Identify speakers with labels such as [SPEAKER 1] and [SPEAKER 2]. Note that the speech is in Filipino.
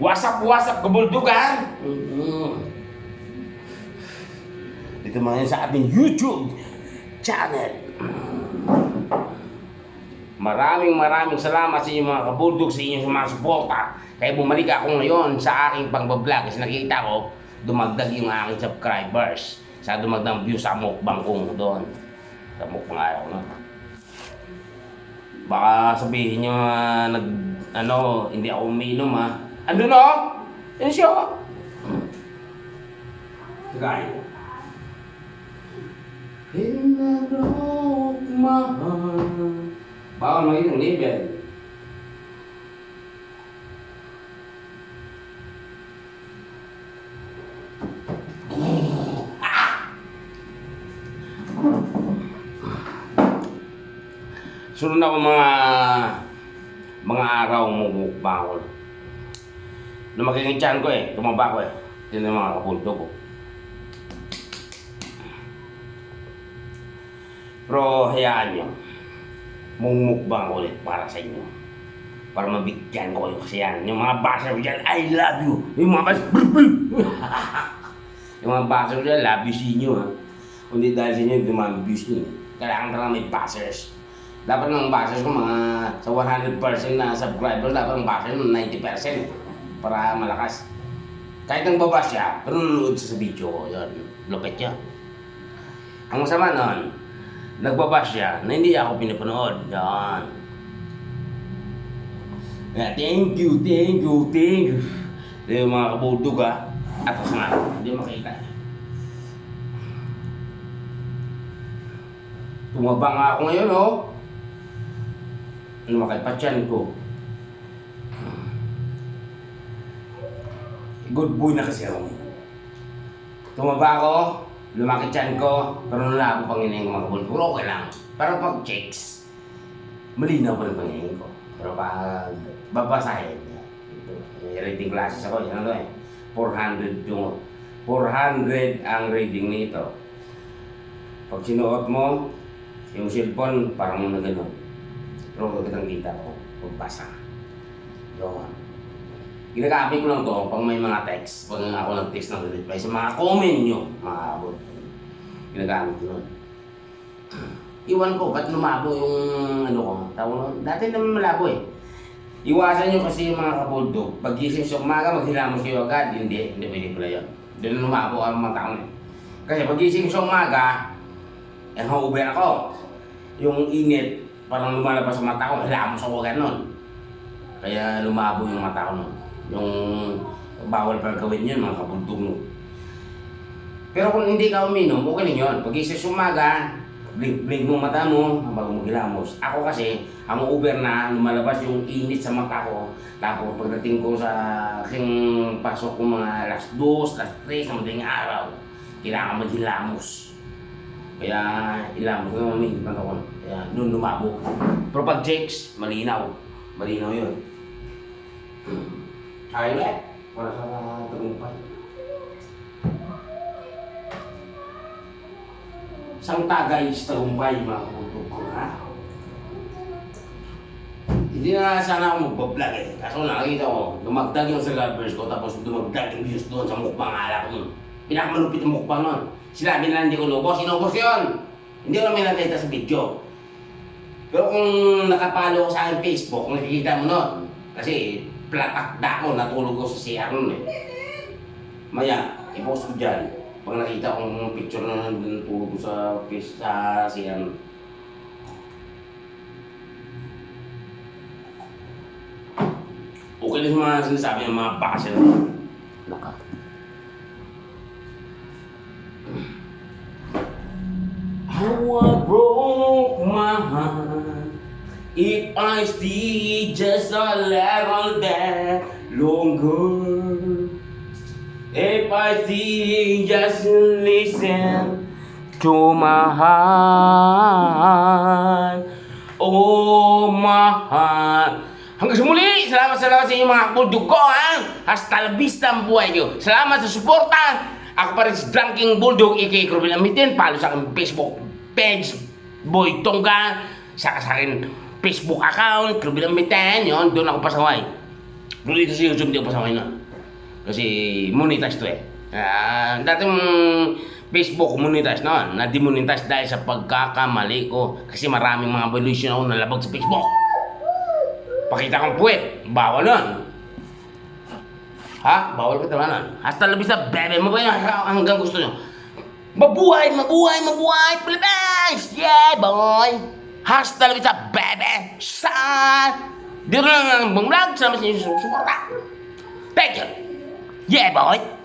[SPEAKER 1] WhatsApp, kabuldugan. Mm-hmm. Dito mga sa ating YouTube channel. Maraming maraming salamat sa inyo mga kabuldog, sa inyong mga suporta. Kaya bumalik ako ngayon sa aking pangbablog kasi nakita ko, dumagdag yung aking subscribers. Sa dumagdag views sa mukbang kong doon. Sa mukbang ayaw na. Baka sabihin nyo ah, nag, ano, hindi ako umiinom ha. Ano no? Yan siya. Gaya. Hinarok mahal. Bawal magiging label. Sunod na ako mga mga araw mumukbang ko. Lumaki yung ko eh, tumaba ko eh. Yun ang mga kapulto ko. Pero hayaan nyo, mumukbang ulit para sa inyo. Para mabigyan ko kayo kasi yan. Yung mga basher ko dyan, I love you. Yung mga basher, yung mga basher ko dyan, love you sa inyo ha. Kundi dahil sa inyo, dumami views nyo. eh. Kailangan talaga may bashers. Dapat ng bashers ko mga sa 100% na subscribers, dapat ng bashers mo 90% para malakas. Kahit nang baba siya, pero nanonood siya sa video ko, yun, lupit niya. Ang masama nun, nagbaba siya na hindi ako pinapanood. Yan. Kaya thank you, thank you, thank you. Ito yung mga kabudog ha. At sa nga, hindi makita. Tumaba nga ako ngayon oh. Ano makipatyan ko. Good boy na kasi ako. Tumaba ako, lumaki tiyan ko, pero wala ako panginayin ko mga kabul. Pero okay lang. Pero pag checks, malinaw pa rin panginayin ko. Pero pag babasahin, reading classes ako, yan ano eh. 400 yung 400 ang reading nito. Pag sinuot mo, yung cellphone, parang na ganun. Pero magandang kita ko, pagbasa. Yun. Ginagamit ko lang to pag may mga text. Pag ako nag-text ng sa mga comment nyo, mga abot. Ginagamit ko nun. Iwan ko, ba't lumabo yung ano ko? Tawag nun? Dati naman malabo eh. Iwasan nyo kasi yung mga kabuldog. Pag gising sa umaga, maghilamos kayo agad. Hindi, hindi pwede pala yun. Doon lumabo ang mga taon eh. Kasi pag gising sa umaga, eh, hangover ako. Yung init, parang lumalabas sa mata ko, hilamos ako agad nun. Kaya lumabo yung mata ko nun. Yung bawal pa gawin yun, mga kabuldog nun. Pero kung hindi ka uminom, okay lang yun. Pag isa sumaga, blink-blink mo mata mo bago mo gilamos. Ako kasi, ang uber na lumalabas yung init sa mata ko. Tapos pagdating ko sa aking pasok ko mga alas 2, alas 3 sa madaling araw, kailangan maghilamos. Kaya ilamos ko yung minit ako. Kaya doon lumabo. Pero pag checks, malinaw. Malinaw yun. Ulit. Para sa tagumpay. Isang tagay sa tagumpay, mga kapuntog ko, ha? Hindi na sana ako magbablog eh. Kaso nakakita ko, dumagdag yung subscribers ko, tapos dumagdag yung views doon sa mukbang alak ko. Pinakamalupit yung mukbang nun. Sinabi na hindi ko lubos, inubos yun! Hindi ko namin nakita sa video. Pero kung nakapalo ko sa aking Facebook, nakikita mo nun. Kasi platakda ko, natulog ko sa CR nun eh. Maya, i-post ko dyan. Pag nakita kong picture na nandun tulog ko sa, sa CR nun. Okay lang mga sinasabi ng mga basher. Naka. How I broke If I stay just a little bit longer. If I stay just listen to my heart. Oh my heart. Hanggang sa muli, salamat salamat sa inyo mga ha? Hasta la vista ang buhay ko Salamat sa suporta. Ako pa rin si Drunking Bulldog aka Cruvel Amitin Follow sa aking Facebook page Boy Tongga. Saka sa akin Facebook account Cruvel Amitin Yun, doon ako pasaway Pero dito sa YouTube, hindi ko pasama yun. Kasi monetize to eh. Ah, dating Facebook monetize noon, na-demonetize dahil sa pagkakamali ko. Kasi maraming mga violation ako nalabag sa Facebook. Pakita kong puwet, bawal nun. Ha? Bawal ka talaga nun. Hasta labis na bebe mo ba yun hanggang gusto nyo? Mabuhay, mabuhay, mabuhay, Philippines! Yeah, boy! Hasta labis na bebe! Saan? Dito lang ang bumlag, salamat sa inyo susuporta. Thank you! Yeah, boy!